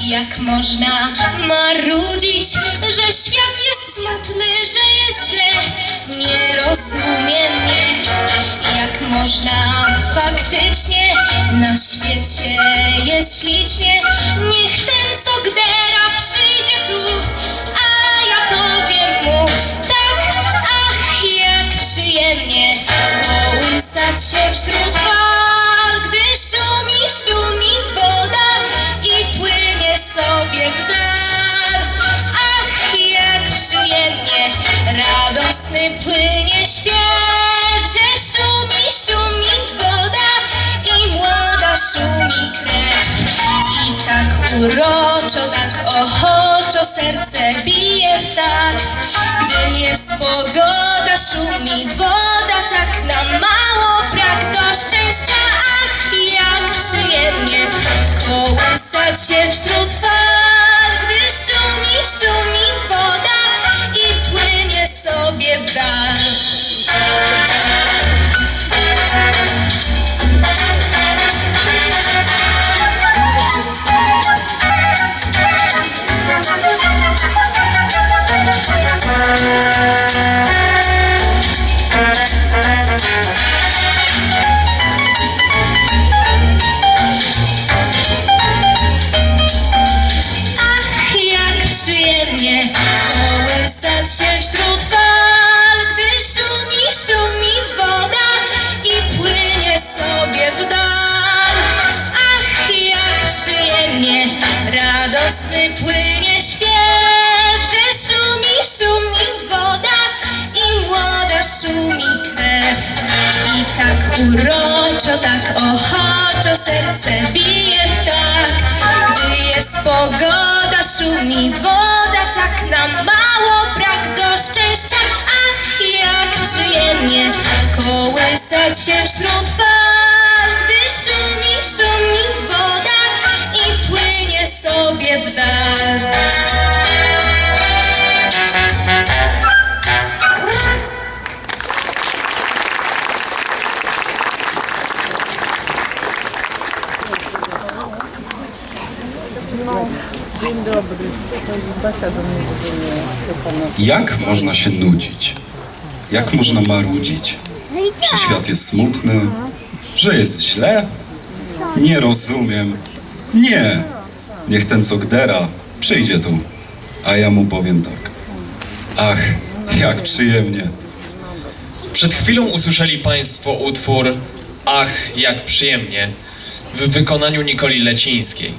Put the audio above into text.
Jak można marudzić, że świat jest smutny, że jest źle? Nie rozumiem mnie, jak można faktycznie na świecie jest ślicznie. Niech ten, co gdera, przyjdzie tu, a ja powiem mu tak, ach, jak przyjemnie kołysać się wśród fal, gdy szumi, szumi radosny płynie śpiew, że szumi, szumi woda i młoda szumi krew. I tak uroczo, tak ochoczo serce bije w takt, gdy jest pogoda, szumi woda, radosny płynie śpiew, że szumi, szumi woda i młoda szumi krew. I tak uroczo, tak ochoczo serce bije w takt, gdy jest pogoda, szumi woda, tak nam mało brak do szczęścia. Ach, jak przyjemnie kołysać się wśród fal, gdy szumi, szumi woda w dal. Jak można się nudzić? Jak można marudzić? Że świat jest smutny? Że jest źle? Nie rozumiem. Nie. Niech ten co gdera przyjdzie tu, a ja mu powiem tak. Ach, jak przyjemnie. Przed chwilą usłyszeli Państwo utwór Ach, jak przyjemnie w wykonaniu Nikoli Lecińskiej.